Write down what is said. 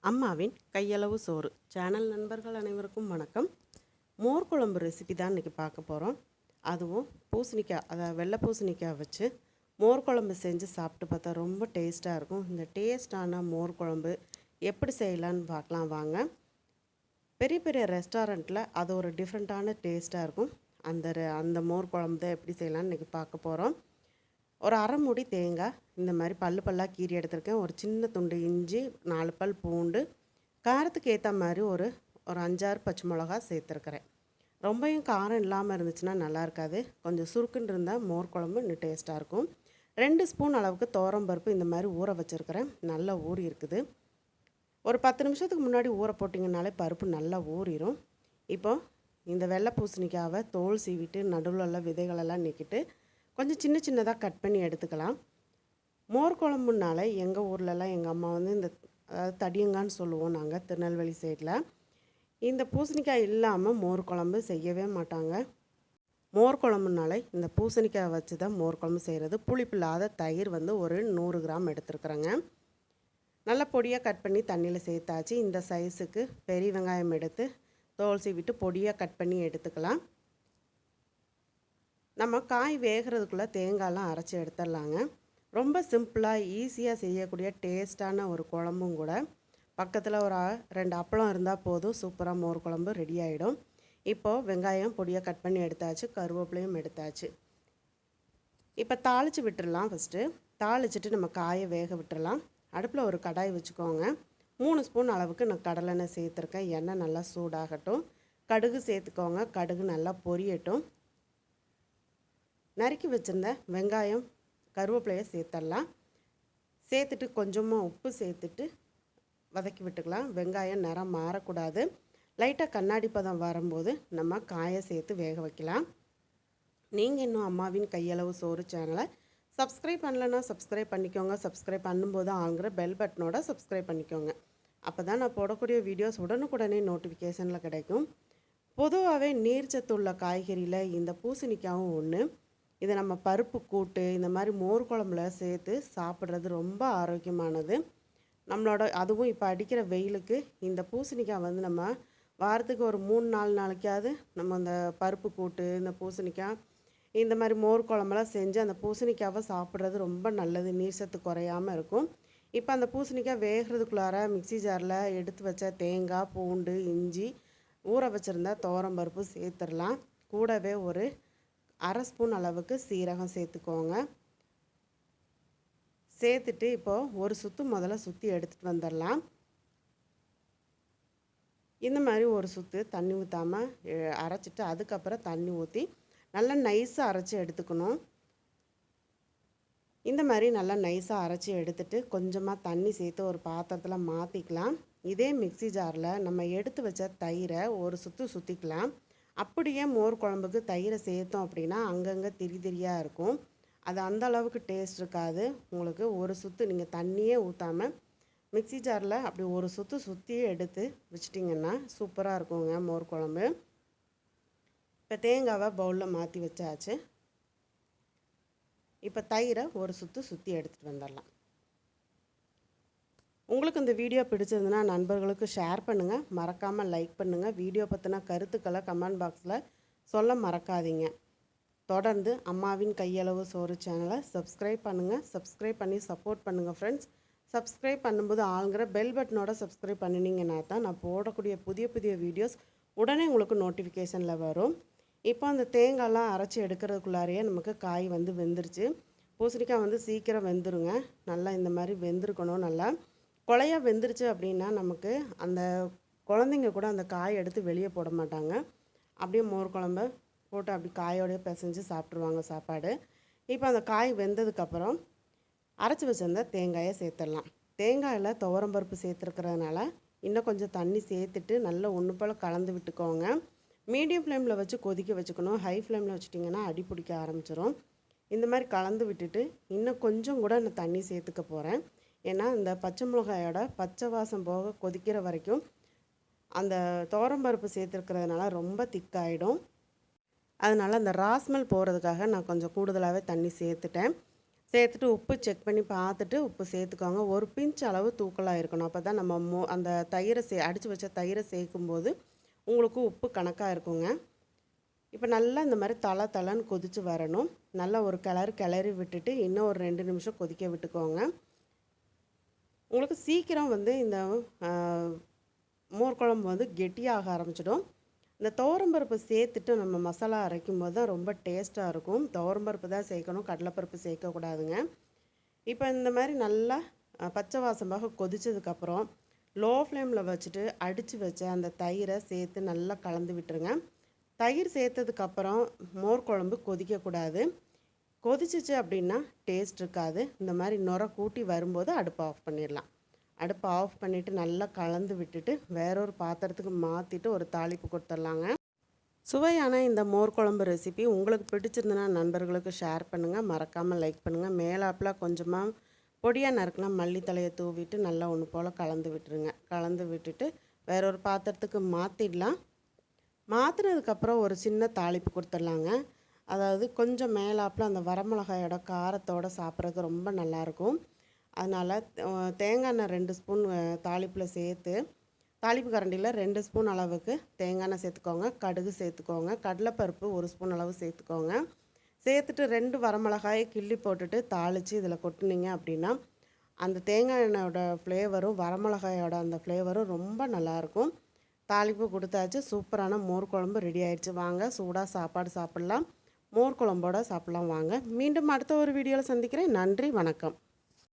அம்மாவின் கையளவு சோறு. சேனல் நண்பர்கள் அனைவருக்கும் வணக்கம். மோர் குழம்பு ரெசிபி தான் இன்றைக்கி பார்க்க போகிறோம் அதுவும் பூசணிக்காய் அதாவது வெள்ளை பூசணிக்காய் வச்சு மோர் குழம்பு செஞ்சு சாப்பிட்டு பார்த்தா ரொம்ப டேஸ்ட்டாக இருக்கும். இந்த டேஸ்டான மோர் குழம்பு எப்படி செய்யலான்னு பார்க்கலாம் வாங்க. பெரிய பெரிய ரெஸ்டாரண்ட்டில் அது ஒரு டிஃப்ரெண்ட்டான டேஸ்ட்டாக இருக்கும். அந்த ரெ- அந்த மோர் குழம்பு தான் எப்படி செய்யலாம்னு இன்றைக்கி பார்க்க போகிறோம் ஒரு அரை மூடி தேங்காய் இந்த மாதிரி பல்லு பல்லாக கீறி எடுத்திருக்கேன். ஒரு சின்ன துண்டு இஞ்சி நாலு பல் பூண்டு காரத்துக்கு ஏற்ற மாதிரி ஒரு ஒரு அஞ்சாறு பச்சை மிளகா சேர்த்துருக்கிறேன். ரொம்பவும் காரம் இல்லாமல் இருந்துச்சுன்னா நல்லா இருக்காது. கொஞ்சம் சுருக்குன்னு இருந்தால் மோர் குழம்பு இன்னும் டேஸ்ட்டாக இருக்கும். ரெண்டு ஸ்பூன் அளவுக்கு துவரம் பருப்பு இந்த மாதிரி ஊற வச்சுருக்கிறேன். நல்லா ஊறி இருக்குது. ஒரு பத்து நிமிஷத்துக்கு முன்னாடி ஊற போட்டிங்கனாலே பருப்பு நல்லா ஊறிடும் இப்போ இந்த வெள்ளை பூசணிக்காவை தோல் சீவிட்டு நடுவில் உள்ள விதைகளெல்லாம் நிற்கிட்டு கொஞ்சம் சின்ன சின்னதாக கட் பண்ணி எடுத்துக்கலாம். மோர் குழம்புனால எங்கள் ஊர்லலாம் எங்கள் அம்மா வந்து இந்த அதாவது தடியங்கான்னு சொல்லுவோம் நாங்கள் திருநெல்வேலி சைடில். இந்த பூசணிக்காய் இல்லாமல் மோர் குழம்பு செய்யவே மாட்டாங்க. மோர் குழம்புனால இந்த பூசணிக்காய் வச்சு தான் மோர் குழம்பு செய்கிறது புளிப்பில்லாத தயிர் வந்து ஒரு நூறு கிராம் எடுத்துருக்குறேங்க. நல்ல பொடியாக கட் பண்ணி தண்ணியில் சேர்த்தாச்சு. இந்த சைஸுக்கு பெரிய வெங்காயம் எடுத்து தோல் சீவிட்டு பொடியாக கட் பண்ணி எடுத்துக்கலாம். நம்ம காய் வேகிறதுக்குள்ளே தேங்காய்லாம் அரைச்சி எடுத்துடலாங்க. ரொம்ப சிம்பிளாக ஈஸியாக செய்யக்கூடிய டேஸ்ட்டான ஒரு குழம்பும் கூட. பக்கத்தில் ஒரு ரெண்டு அப்பளம் இருந்தால் போதும் சூப்பராக மோர் குழம்பு ரெடி ஆகிடும் இப்போது வெங்காயம் பொடியாக கட் பண்ணி எடுத்தாச்சு கருவேப்பிலையும் எடுத்தாச்சு. இப்போ தாளித்து விட்டுடலாம் ஃபஸ்ட்டு தாளிச்சிட்டு நம்ம காயை வேக விட்டுடலாம் அடுப்பில் ஒரு கடாய் வச்சுக்கோங்க. மூணு ஸ்பூன் அளவுக்கு நான் கடலெண்ணெய் சேர்த்துருக்கேன். எண்ணெய் நல்லா சூடாகட்டும். கடுகு சேர்த்துக்கோங்க. கடுகு நல்லா பொரியட்டும். நறுக்கி வச்சுருந்த வெங்காயம் கருவேப்பிலையை சேர்த்துடலாம் சேர்த்துட்டு கொஞ்சமாக உப்பு சேர்த்துட்டு வதக்கி விட்டுக்கலாம். வெங்காயம் நிறம் மாறக்கூடாது. லைட்டாக கண்ணாடி பதம் வரும்போது நம்ம காயை சேர்த்து வேக வைக்கலாம். நீங்கள் இன்னும் அம்மாவின் கையளவு சோறு சேனலை சப்ஸ்கிரைப் பண்ணலைன்னா சப்ஸ்கிரைப் பண்ணிக்கோங்க. சப்ஸ்கிரைப் பண்ணும்போது ஆங்கிற பெல் பட்டனோட சப்ஸ்கிரைப் பண்ணிக்கோங்க. அப்போ தான் நான் போடக்கூடிய வீடியோஸ் உடனுக்குடனே நோட்டிஃபிகேஷனில் கிடைக்கும். பொதுவாகவே நீர்ச்சத்துள்ள காய்கறியில் இந்த பூசணிக்காவும் ஒன்று இதை நம்ம பருப்பு கூட்டு இந்த மாதிரி மோர் குழம்புல சேர்த்து சாப்பிட்றது ரொம்ப ஆரோக்கியமானது. நம்மளோட அதுவும் இப்போ அடிக்கிற வெயிலுக்கு இந்த பூசணிக்காய் வந்து நம்ம வாரத்துக்கு ஒரு மூணு நாலு நாளைக்காவது நம்ம அந்த பருப்பு கூட்டு இந்த பூசணிக்காய் இந்த மாதிரி மோர் குழம்பெல்லாம் செஞ்சு அந்த பூசணிக்காவை சாப்பிட்றது ரொம்ப நல்லது. நீர் சத்து குறையாமல் இருக்கும். இப்போ அந்த பூசணிக்காய் வேகிறதுக்குள்ளார மிக்ஸி ஜாரில் எடுத்து வச்ச தேங்காய் பூண்டு இஞ்சி ஊற வச்சுருந்தா துவரம் பருப்பு சேர்த்துடலாம். கூடவே ஒரு அரை ஸ்பூன் அளவுக்கு சீரகம் சேர்த்துக்கோங்க. சேர்த்துட்டு இப்போது ஒரு சுத்து முதல்ல சுற்றி எடுத்துகிட்டு வந்துடலாம். இந்த மாதிரி ஒரு சுத்து தண்ணி ஊற்றாமல் அரைச்சிட்டு அதுக்கப்புறம் தண்ணி ஊற்றி நல்லா நைஸாக அரைச்சி எடுத்துக்கணும். இந்த மாதிரி நல்லா நைஸாக அரைச்சி எடுத்துட்டு கொஞ்சமாக தண்ணி சேர்த்து ஒரு பாத்திரத்தில் மாற்றிக்கலாம் இதே மிக்ஸி ஜாரில் நம்ம எடுத்து வச்ச தயிரை ஒரு சுற்று சுற்றிக்கலாம் அப்படியே மோர் குழம்புக்கு தயிரை சேர்த்தோம் அப்படின்னா அங்கங்கே திரி திரியாக இருக்கும். அது அந்த அளவுக்கு டேஸ்ட் இருக்காது. உங்களுக்கு ஒரு சுற்று நீங்கள் தண்ணியே ஊற்றாமல் மிக்ஸி ஜாரில் அப்படி ஒரு சுற்று சுற்றியே எடுத்து வச்சிட்டிங்கன்னா சூப்பராக இருக்குங்க மோர் குழம்பு. இப்போ தேங்காவை பவுலில் மாற்றி வச்சாச்சு. இப்போ தயிரை ஒரு சுற்று சுற்றி எடுத்துகிட்டு வந்துடலாம். உங்களுக்கு இந்த வீடியோ பிடிச்சிருந்ததுன்னா நண்பர்களுக்கு ஷேர் பண்ணுங்கள் மறக்காமல் லைக் பண்ணுங்கள் வீடியோ பற்றின கருத்துக்களை கமெண்ட் பாக்ஸில் சொல்ல மறக்காதீங்க. தொடர்ந்து அம்மாவின் கையளவு சோறு சேனலை சப்ஸ்கிரைப் பண்ணுங்கள் சப்ஸ்கிரைப் பண்ணி சப்போர்ட் பண்ணுங்கள் ஃப்ரெண்ட்ஸ் சப்ஸ்கிரைப் பண்ணும்போது ஆளுங்கிற பெல் பட்டனோட சப்ஸ்கிரைப் பண்ணினீங்கன்னா தான் நான் போடக்கூடிய புதிய புதிய வீடியோஸ் உடனே உங்களுக்கு நோட்டிஃபிகேஷனில் வரும். இப்போ அந்த தேங்காய்லாம் அரைச்சி எடுக்கிறதுக்குள்ளாரையே நமக்கு காய் வந்து வெந்துருச்சு. பூசணிக்காய் வந்து சீக்கிரம் வெந்துருங்க. நல்லா இந்த மாதிரி வெந்திருக்கணும் நல்லா. கொலையாக வெந்துருச்சு அப்படின்னா நமக்கு அந்த குழந்தைங்க கூட அந்த காய் எடுத்து வெளியே போட மாட்டாங்க. அப்படியே மோர் குழம்ப போட்டு அப்படி காயோடய பிசைஞ்சு சாப்பிட்ருவாங்க சாப்பாடு. இப்போ அந்த காய் வெந்ததுக்கப்புறம் அரைச்சி வச்சிருந்த தேங்காயை சேர்த்துடலாம். தேங்காயில் துவரம்பருப்பு சேர்த்துருக்கறதுனால இன்னும் கொஞ்சம் தண்ணி சேர்த்துட்டு நல்லா ஒன்று போல் கலந்து விட்டுக்கோங்க. மீடியம் ஃப்ளேமில் வச்சு கொதிக்க வச்சுக்கணும். ஹை ஃப்ளேமில் வச்சுட்டிங்கன்னா அடி பிடிக்க ஆரம்பிச்சிடும் இந்த மாதிரி கலந்து விட்டுட்டு இன்னும் கொஞ்சம் கூட நான் தண்ணி சேர்த்துக்க போகிறேன் ஏன்னா இந்த பச்சை மிளகாயோட பச்சை வாசம் போக கொதிக்கிற வரைக்கும் அந்த தோரம்பருப்பு சேர்த்துருக்கிறதுனால ரொம்ப திக்காயிடும். அதனால் அந்த ராஸ்மெல் போகிறதுக்காக நான் கொஞ்சம் கூடுதலாகவே தண்ணி சேர்த்துட்டேன். சேர்த்துட்டு உப்பு செக் பண்ணி பார்த்துட்டு உப்பு சேர்த்துக்கோங்க. ஒரு பிஞ்ச் அளவு தூக்கலாக இருக்கணும். அப்போ தான் நம்ம மோ அந்த தயிரை சே அடித்து வச்ச தயிரை சேர்க்கும்போது உங்களுக்கு உப்பு கணக்காக இருக்குங்க. இப்போ நல்லா இந்த மாதிரி தலை தலைன்னு கொதித்து வரணும். நல்லா ஒரு கிளறு கிளறி விட்டுட்டு இன்னும் ஒரு ரெண்டு நிமிஷம் கொதிக்க விட்டுக்கோங்க. உங்களுக்கு சீக்கிரம் வந்து இந்த மோர் குழம்பு வந்து கெட்டியாக ஆரம்பிச்சிடும். இந்த துவரம்பருப்பு சேர்த்துட்டு நம்ம மசாலா அரைக்கும் போது தான் ரொம்ப டேஸ்ட்டாக இருக்கும். துவரம்பருப்பு தான் சேர்க்கணும். கடலைப்பருப்பு சேர்க்கக்கூடாதுங்க. இப்போ இந்த மாதிரி நல்லா பச்சை வாசமாக கொதித்ததுக்கப்புறம் லோ ஃப்ளேமில் வச்சுட்டு அடித்து வச்ச அந்த தயிரை சேர்த்து நல்லா கலந்து விட்டுருங்க. தயிர் சேர்த்ததுக்கப்புறம் மோர் குழம்பு கொதிக்கக்கூடாது. கொதிச்சிச்சு அப்படின்னா டேஸ்ட் இருக்காது. இந்த மாதிரி நுர கூட்டி வரும்போது அடுப்பை ஆஃப் பண்ணிடலாம். அடுப்பை ஆஃப் பண்ணிவிட்டு நல்லா கலந்து விட்டுட்டு வேறொரு பாத்திரத்துக்கு மாற்றிட்டு ஒரு தாளிப்பு கொடுத்துட்லாங்க. சுவையான இந்த மோர் குழம்பு ரெசிபி உங்களுக்கு பிடிச்சிருந்தனா நண்பர்களுக்கு ஷேர் பண்ணுங்கள் மறக்காமல் லைக் பண்ணுங்கள் மேலாப்பில் கொஞ்சமாக பொடியாக நறுக்கினா மல்லித்தலையை தூவிட்டு நல்லா ஒன்று போல் கலந்து விட்டுருங்க. கலந்து விட்டுட்டு வேறொரு பாத்திரத்துக்கு மாற்றிடலாம் மாற்றினதுக்கப்புறம் ஒரு சின்ன தாளிப்பு கொடுத்துடலாங்க. அதாவது கொஞ்சம் மேலாப்பில் அந்த வரமிளகாயோட காரத்தோடு சாப்பிட்றதுக்கு ரொம்ப நல்லாயிருக்கும். அதனால் தேங்காய் எண்ணெய் ரெண்டு ஸ்பூன் தாளிப்பில் சேர்த்து தாளிப்பு கரண்டியில் ரெண்டு ஸ்பூன் அளவுக்கு தேங்காய் எண்ணெய் சேர்த்துக்கோங்க. கடுகு சேர்த்துக்கோங்க. கடலைப்பருப்பு ஒரு ஸ்பூன் அளவு சேர்த்துக்கோங்க. சேர்த்துட்டு ரெண்டு வரமிளகாயை கிள்ளி போட்டுட்டு தாளித்து இதில் கொட்டினீங்க அப்படின்னா அந்த தேங்காய் எண்ணெயோட ஃப்ளேவரும் வரமிளகாயோட அந்த ஃப்ளேவரும் ரொம்ப நல்லாயிருக்கும். தாளிப்பு கொடுத்தாச்சு. சூப்பரான மோர் குழம்பு ரெடி ஆயிடுச்சு. வாங்க சூடாக சாப்பாடு சாப்பிட்லாம். மோர் குழம்போட சாப்பிட்லாம் வாங்க. மீண்டும் அடுத்த ஒரு வீடியோவில் சந்திக்கிறேன். நன்றி வணக்கம்.